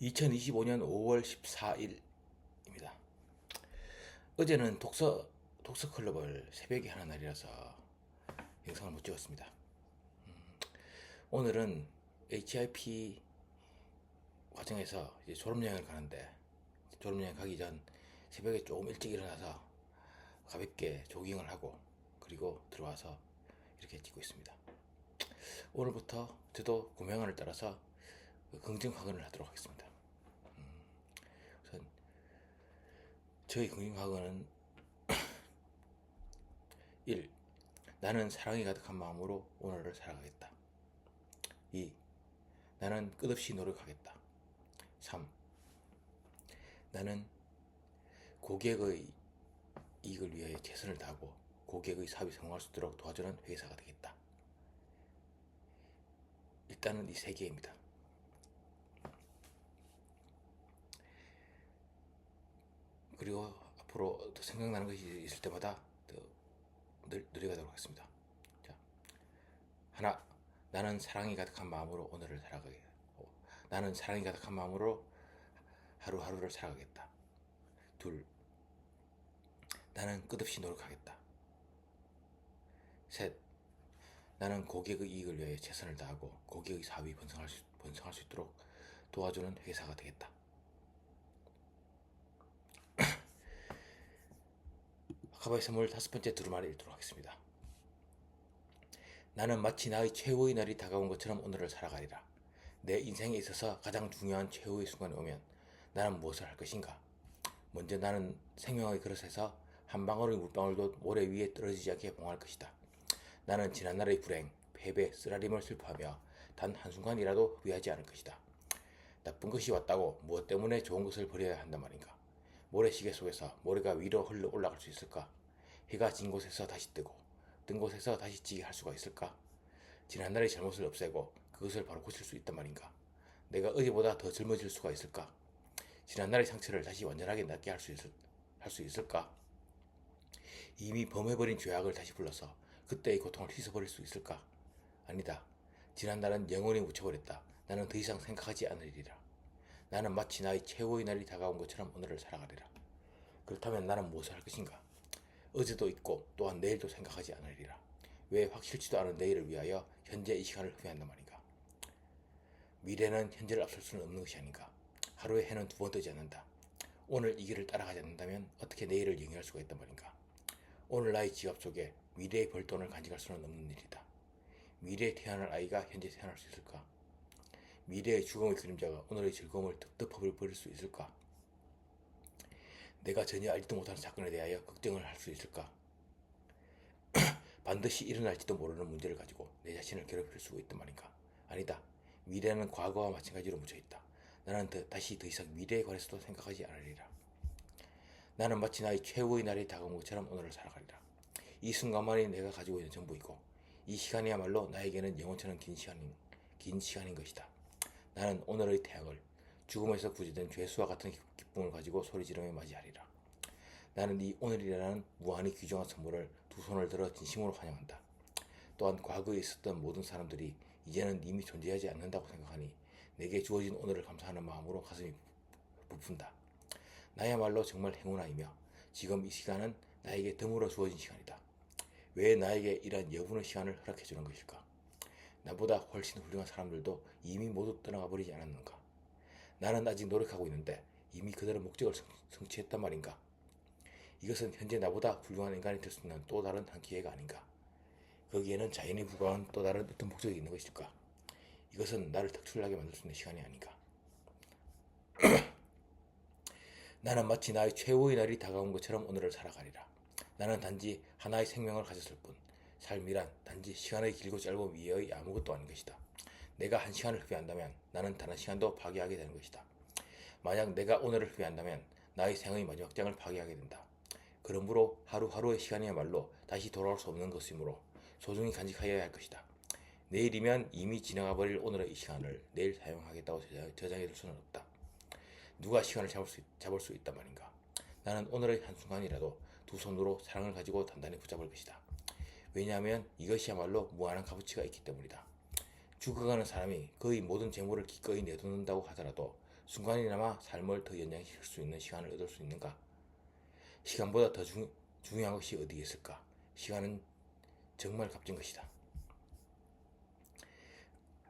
2025년 5월 14일입니다. 어제는 독서 독서 클럽을 새벽에 하는 날이라서 영상을 못 찍었습니다. 음, 오늘은 HIP 과정에서 이제 졸업여행을 가는데 졸업여행 가기 전 새벽에 조금 일찍 일어나서 가볍게 조깅을 하고 그리고 들어와서 이렇게 찍고 있습니다. 오늘부터 저도 고명안을 따라서 그 긍정 학원을 하도록 하겠습니다. 음, 우선 저희 긍정 학원은 1. 나는 사랑이 가득한 마음으로 오늘을 살아가겠다. 2. 나는 끝없이 노력하겠다. 3. 나는 고객의 이익을 위해 최선을 다하고 고객의 사업이 성공할 수 있도록 도와주는 회사가 되겠다. 일단은 이 세 개입니다. 그리고 앞으로 더 생각나는 것이 있을 때마다 더 늘, 늘려가도록 하겠습니다. 자, 하나, 나는 사랑이 가득한 마음으로 오늘을 살아가게. 어, 나는 사랑이 가득한 마음으로 하루하루를 살아가겠다. 둘, 나는 끝없이 노력하겠다. 셋, 나는 고객의 이익을 위해 최선을 다하고 고객의 사업이 번성할 수, 번성할 수 있도록 도와주는 회사가 되겠다. 아카바의 선물 다섯 번째 두루마리 읽도록 하겠습니다. 나는 마치 나의 최후의 날이 다가온 것처럼 오늘을 살아가리라. 내 인생에 있어서 가장 중요한 최후의 순간이 오면 나는 무엇을 할 것인가? 먼저 나는 생명의 그릇에서 한 방울의 물방울도 모래 위에 떨어지지 않게 봉할 것이다. 나는 지난날의 불행, 패배, 쓰라림을 슬퍼하며 단 한순간이라도 후회하지 않을 것이다. 나쁜 것이 왔다고 무엇 때문에 좋은 것을 버려야 한단 말인가? 모래시계 속에서 모래가 위로 흘러 올라갈 수 있을까? 해가 진 곳에서 다시 뜨고 뜬 곳에서 다시 지게 할 수가 있을까? 지난날의 잘못을 없애고 그것을 바로 고칠 수 있단 말인가? 내가 어제보다 더 젊어질 수가 있을까? 지난날의 상처를 다시 완전하게 낫게 할 수 있을, 있을까? 이미 범해버린 죄악을 다시 불러서 그때의 고통을 씻어버릴 수 있을까? 아니다. 지난날은 영원히 묻혀버렸다. 나는 더 이상 생각하지 않으리라. 나는 마치 나의 최후의 날이 다가온 것처럼 오늘을 살아가리라. 그렇다면 나는 무엇을 할 것인가? 어제도 있고 또한 내일도 생각하지 않으리라. 왜 확실치도 않은 내일을 위하여 현재 이 시간을 후회한단 말인가? 미래는 현재를 앞설 수는 없는 것이 아닌가? 하루에 해는 두 번 뜨지 않는다. 오늘 이 길을 따라가지 않는다면 어떻게 내일을 영위할 수가 있단 말인가? 오늘 나의 지갑 속에 미래의 벌돈을 간직할 수는 없는 일이다. 미래에 태어날 아이가 현재 태어날 수 있을까? 미래의 죽음의 그림자가 오늘의 즐거움을 덮어버릴 수 있을까? 내가 전혀 알지도 못하는 사건에 대하여 걱정을 할 수 있을까? 반드시 일어날지도 모르는 문제를 가지고 내 자신을 괴롭힐 수 있단 말인가? 아니다. 미래는 과거와 마찬가지로 묻혀있다. 나는 더, 다시 더 이상 미래에 관해서도 생각하지 않으리라. 나는 마치 나의 최후의 날이 다가온 것처럼 오늘을 살아가리라. 이 순간만이 내가 가지고 있는 전부이고 이 시간이야말로 나에게는 영원처럼 긴 시간인, 긴 시간인 것이다. 나는 오늘의 태양을 죽음에서 구제된 죄수와 같은 기쁨을 가지고 소리 지르며 맞이하리라. 나는 이 오늘이라는 무한히 귀중한 선물을 두 손을 들어 진심으로 환영한다. 또한 과거에 있었던 모든 사람들이 이제는 이미 존재하지 않는다고 생각하니 내게 주어진 오늘을 감사하는 마음으로 가슴이 부푼다. 나야말로 정말 행운아이며 지금 이 시간은 나에게 드물어 주어진 시간이다. 왜 나에게 이러한 여분의 시간을 허락해 주는 것일까? 나보다 훨씬 훌륭한 사람들도 이미 모두 떠나가 버리지 않았는가? 나는 아직 노력하고 있는데 이미 그들의 목적을 성, 취했단 말인가? 이것은 현재 나보다 훌륭한 인간이 될 수 있는 또 다른 한 기회가 아닌가? 거기에는 자연이 부과한 또 다른 어떤 목적이 있는 것일까? 이것은 나를 특출나게 만들 수 있는 시간이 아닌가? 나는 마치 나의 최후의 날이 다가온 것처럼 오늘을 살아가리라. 나는 단지 하나의 생명을 가졌을 뿐, 삶이란 단지 시간의 길고 짧은 위의 아무것도 아닌 것이다. 내가 한 시간을 후회한다면 나는 단 한 시간도 파괴하게 되는 것이다. 만약 내가 오늘을 후회한다면 나의 생의 마지막 장을 파괴하게 된다. 그러므로 하루하루의 시간이야말로 다시 돌아올 수 없는 것이므로 소중히 간직하여야 할 것이다. 내일이면 이미 지나가 버릴 오늘의 이 시간을 내일 사용하겠다고 저장해 둘 수는 없다. 누가 시간을 잡을 수, 잡을 수 있단 말인가? 나는 오늘의 한순간이라도 두 손으로 사랑을 가지고 단단히 붙잡을 것이다. 왜냐하면 이것이야말로 무한한 값어치가 있기 때문이다. 죽어가는 사람이 그의 모든 재물을 기꺼이 내놓는다고 하더라도 순간이나마 삶을 더 연장시킬 수 있는 시간을 얻을 수 있는가? 시간보다 더 중, 중요한 것이 어디에 있을까? 시간은 정말 값진 것이다.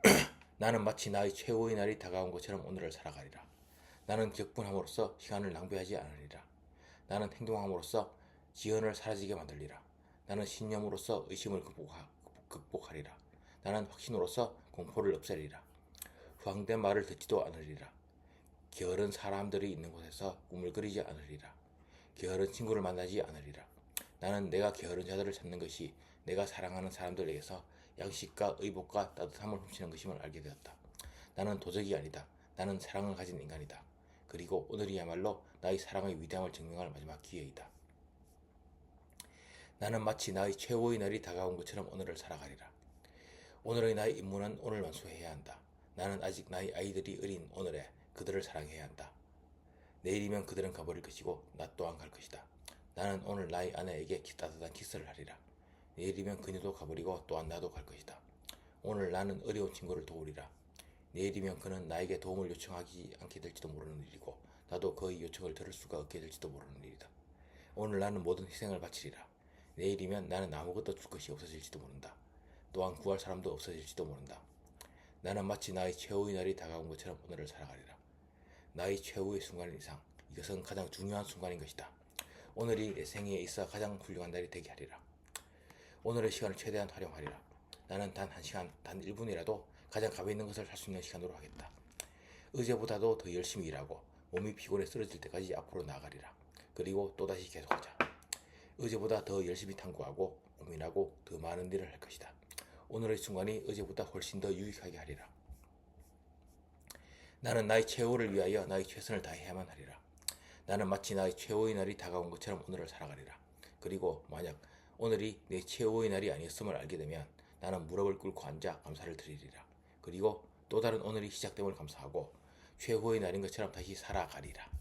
나는 마치 나의 최후의 날이 다가온 것처럼 오늘을 살아가리라. 나는 격분함으로써 시간을 낭비하지 않으리라. 나는 행동함으로써 지연을 사라지게 만들리라. 나는 신념으로써 의심을 극복하, 극복하 리라. 나는 확신으로써 공포를 없애리라. 후황된 말을 듣지도 않으리라. 게으른 사람들이 있는 곳에서 우물거리지 않으리라. 게으른 친구를 만나지 않으리라. 나는 내가 게으른 자들을 찾는 것이 내가 사랑하는 사람들에게서 양식과 의복과 따뜻함을 훔치는 것임을 알게 되었다. 나는 도적이 아니다. 나는 사랑을 가진 인간이다. 그리고 오늘이야말로 나의 사랑의 위대함을 증명할 마지막 기회이다. 나는 마치 나의 최후의 날이 다가온 것처럼 오늘을 살아가리라. 오늘의 나의 임무는 오늘 완수해야 한다. 나는 아직 나의 아이들이 어린 오늘에 그들을 사랑해야 한다. 내일이면 그들은 가버릴 것이고 나 또한 갈 것이다. 나는 오늘 나의 아내에게 키- 따뜻한 키스를 하리라. 내일이면 그녀도 가버리고 또한 나도 갈 것이다. 오늘 나는 어려운 친구를 도우리라. 내일이면 그는 나에게 도움을 요청하지 않게 될지도 모르는 일이고 나도 그의 요청을 들을 수가 없게 될지도 모르는 일이다. 오늘 나는 모든 희생을 바치리라. 내일이면 나는 아무것도 줄 것이 없어질지도 모른다. 또한 구할 사람도 없어질지도 모른다. 나는 마치 나의 최후의 날이 다가온 것처럼 오늘을 살아가리라. 나의 최후의 순간 이상 이것은 가장 중요한 순간인 것이다. 오늘이 내 생애에 있어 가장 훌륭한 날이 되게 하리라. 오늘의 시간을 최대한 활용하리라. 나는 단 한 시간, 단 1분이라도 가장 가벼 있는 것을 할 수 있는 시간으로 하겠다. 어제보다도 더 열심히 일하고 몸이 피곤해 쓰러질 때까지 앞으로 나아가리라. 그리고 또다시 계속하자. 어제보다 더 열심히 탐구하고 고민하고 더 많은 일을 할 것이다. 오늘의 순간이 어제보다 훨씬 더 유익하게 하리라. 나는 나의 최후를 위하여 나의 최선을 다해야만 하리라. 나는 마치 나의 최후의 날이 다가온 것처럼 오늘을 살아가리라. 그리고 만약 오늘이 내 최후의 날이 아니었음을 알게 되면 나는 무릎을 꿇고 앉아 감사를 드리리라. 그리고 또 다른 오늘이 시작됨을 감사하고 최후의 날인 것처럼 다시 살아가리라.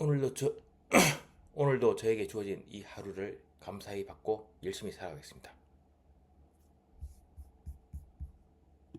오늘도 저 오늘도 저에게 주어진 이 하루를 감사히 받고 열심히 살아가겠습니다.